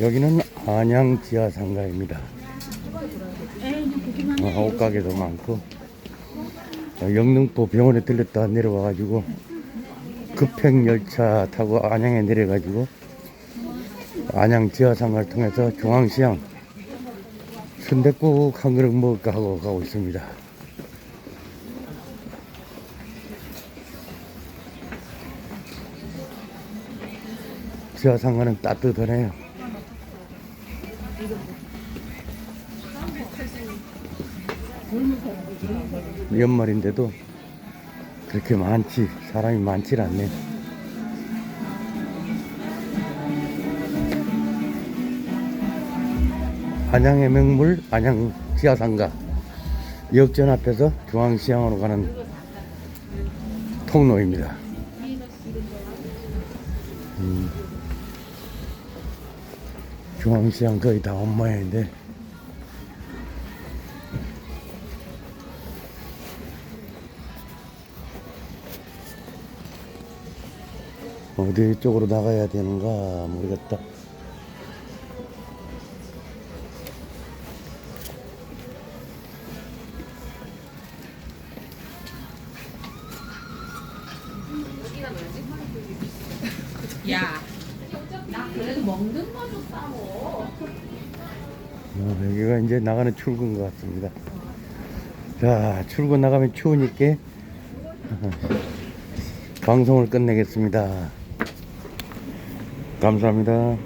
여기는 안양 지하 상가입니다. 어, 옷가게도 많고 어, 영등포 병원에 들렸다 내려와가지고 급행 열차 타고 안양에 내려가지고 안양 지하 상가를 통해서 중앙시장 순댓국 한 그릇 먹을까 하고 가고 있습니다. 지하 상가는 따뜻하네요. 연말인데도 그렇게 많지 사람이 많질 않네. 안양의 명물 안양 지하상가 역전 앞에서 중앙시장으로 가는 통로입니다. 음, 중앙시장 거의 다온 모양인데 어디 쪽으로 나가야 되는가 모르겠다. 야, 나 그래도 먹는 싸워. 어, 여기가 이제 나가는 출구인 것 같습니다. 자, 출구 나가면 추우니까 방송을 끝내겠습니다. 감사합니다.